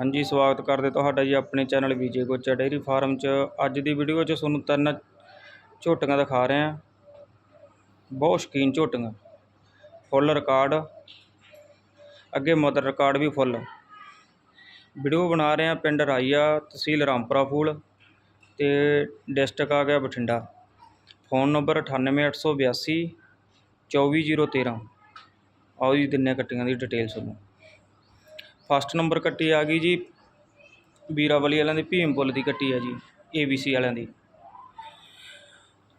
ਹਾਂਜੀ, ਸਵਾਗਤ ਕਰਦੇ ਤੁਹਾਡਾ ਜੀ ਆਪਣੇ channel Vijay Gocha dairy farm 'ਚ। ਅੱਜ ਦੀ ਵੀਡੀਓ 'ਚ ਤੁਹਾਨੂੰ ਤਿੰਨ ਝੋਟੀਆਂ ਦਿਖਾ ਰਹੇ ਹਾਂ। ਬਹੁਤ ਸ਼ੌਕੀਨ ਝੋਟੀਆਂ। Full record. ਅੱਗੇ ਮਦਰ ਰਿਕਾਰਡ ਵੀ ਫੁੱਲ। ਵੀਡੀਓ ਬਣਾ ਰਹੇ ਹਾਂ ਪਿੰਡ ਰਾਈਆ ਤਹਿਸੀਲ ਰਾਮਪੁਰਾ ਫੂਲ ਤੇ ਡਿਸਟ੍ਰਿਕਟ ਆ ਗਿਆ ਬਠਿੰਡਾ। ਫੋਨ ਨੰਬਰ 98882 24013 ਆਓ ਜੀ, ਦਿੰਨੇ ਕੱਟੀਆਂ ਦੀ ਡਿਟੇਲ ਤੁਹਾਨੂੰ। ਫਸਟ ਨੰਬਰ ਕੱਟੀ ਆ ਗਈ ਜੀ ਵੀਰਾਵਲੀ ਵਾਲਿਆਂ ਦੀ ਭੀਮਪੁੱਲ ਦੀ ਕੱਟੀ ਆ ਜੀ ABC ਵਾਲਿਆਂ ਦੀ।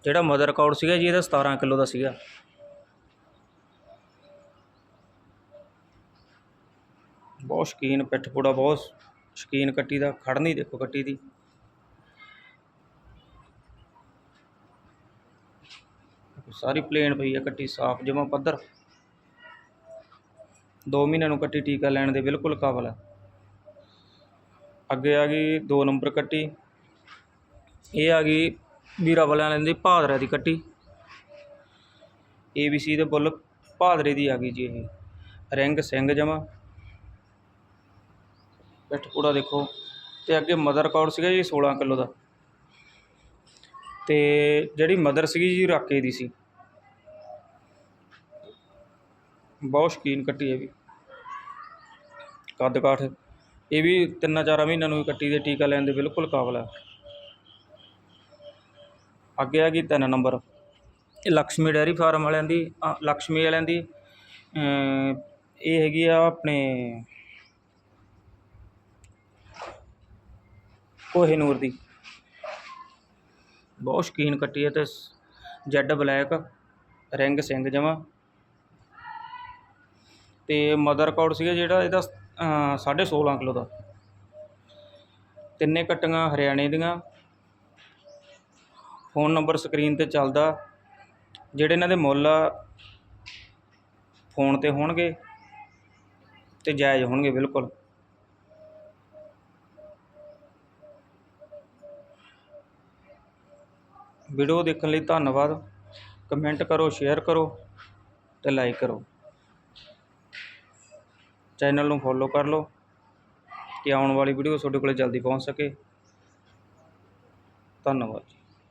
ਜਿਹੜਾ ਮਦਰ ਰਿਕਾਰਡ ਸੀਗਾ ਜੀ, ਇਹਦਾ 17 ਕਿਲੋ ਦਾ ਸੀਗਾ। ਬਹੁਤ ਸ਼ੌਕੀਨ ਪਿੱਠ ਪੂੜਾ, ਬਹੁਤ ਸ਼ੌਕੀਨ ਕੱਟੀ ਦਾ ਖੜਨੀ ਦੇਖੋ ਕੱਟੀ ਦੀ। ਸਾਰੀ ਪਲੇਨ ਪਈ ਆ ਕੱਟੀ, ਸਾਫ਼ ਜਮਾ ਪੱਧਰ। ਦੋ ਮਹੀਨਿਆਂ ਨੂੰ ਕੱਟੀ ਟੀਕਾ ਲੈਣ ਦੇ ਬਿਲਕੁਲ ਕਾਬਲ ਹੈ ਅੱਗੇ ਆ ਗਈ ਦੋ ਨੰਬਰ ਕੱਟੀ। ਇਹ ਆ ਗਈ ਵੀਰਾ ਵਾਲਿਆਂ ਦੀ ਭਾਦਰਾ ਦੀ ਕੱਟੀ। ਏ ਬੀ ਸੀ ਦੇ ਬੁੱਲ ਭਾਦਰੇ ਦੀ ਆ ਗਈ ਜੀ ਇਹ। ਰਿੰਗ ਸਿੰਘ ਜਮਾ। ਪਿੱਠ ਪੂੜਾ ਦੇਖੋ। ਤੇ ਅੱਗੇ ਮਦਰ ਰਿਕਾਰਡ ਸੀਗਾ ਜੀ 16 ਕਿਲੋ ਦਾ। ਤੇ ਜਿਹੜੀ ਮਦਰ ਸੀਗੀ ਜੀ, ਰਾਕੇ ਦੀ ਸੀ। ਬਹੁਤ ਸ਼ੌਕੀਨ ਕੱਟੀ ਇਹ ਵੀ। ਕੱਦ ਕਾਠ। ਇਹ ਵੀ ਤਿੰਨਾਂ ਚਾਰਾਂ ਮਹੀਨਿਆਂ ਨੂੰ ਕੱਟੀ ਦੇ, ਟੀਕਾ ਲੈਣ ਦੇ ਬਿਲਕੁਲ ਕਾਬਲ ਹੈ। ਅੱਗੇ ਆ ਗਈ ਤਿੰਨ ਨੰਬਰ। ਇਹ ਲక్ష్ਮੀ ਡੈਰੀ ਫਾਰਮ ਵਾਲਿਆਂ ਦੀ ਲਕਸ਼ਮੀ ਵਾਲਿਆਂ ਦੀ ਇਹ ਹੈਗੀ ਆ ਆਪਣੇ ਕੋਹੇ ਨੂਰ ਦੀ। ਬਹੁਤ ਸ਼ਕੀਨ ਕੱਟੀ ਹੈ ਤੇ ਜੈਡ ਬਲੈਕ, ਰਿੰਗ ਸਿੰਘ ਜਮਾ। ਅਤੇ ਮਦਰ ਰਿਕਾਰਡ ਸੀਗਾ ਜਿਹੜਾ, ਇਹਦਾ ਸਾਢੇ 16 ਕਿਲੋ ਦਾ। ਤਿੰਨੇ ਕੱਟੀਆਂ ਹਰਿਆਣੇ ਦੀਆਂ। ਫੋਨ ਨੰਬਰ ਸਕਰੀਨ ਤੇ ਚੱਲਦਾ। ਜਿਹੜੇ ਇਹਨਾਂ ਦੇ ਮੁੱਲ ਆ, ਫੋਨ ਤੇ ਹੋਣਗੇ ਤੇ ਜਾਇਜ਼ ਹੋਣਗੇ, ਬਿਲਕੁਲ। ਵੀਡੀਓ ਦੇਖਣ ਲਈ ਧੰਨਵਾਦ। ਕਮੈਂਟ ਕਰੋ, ਸ਼ੇਅਰ ਕਰੋ ਤੇ ਲਾਈਕ ਕਰੋ। ਚੈਨਲ ਨੂੰ ਫੋਲੋ ਕਰ ਲਓ ਕਿ ਆਉਣ ਵਾਲੀ ਵੀਡੀਓ ਤੁਹਾਡੇ ਕੋਲ ਜਲਦੀ ਪਹੁੰਚ ਸਕੇ। ਧੰਨਵਾਦ ਜੀ।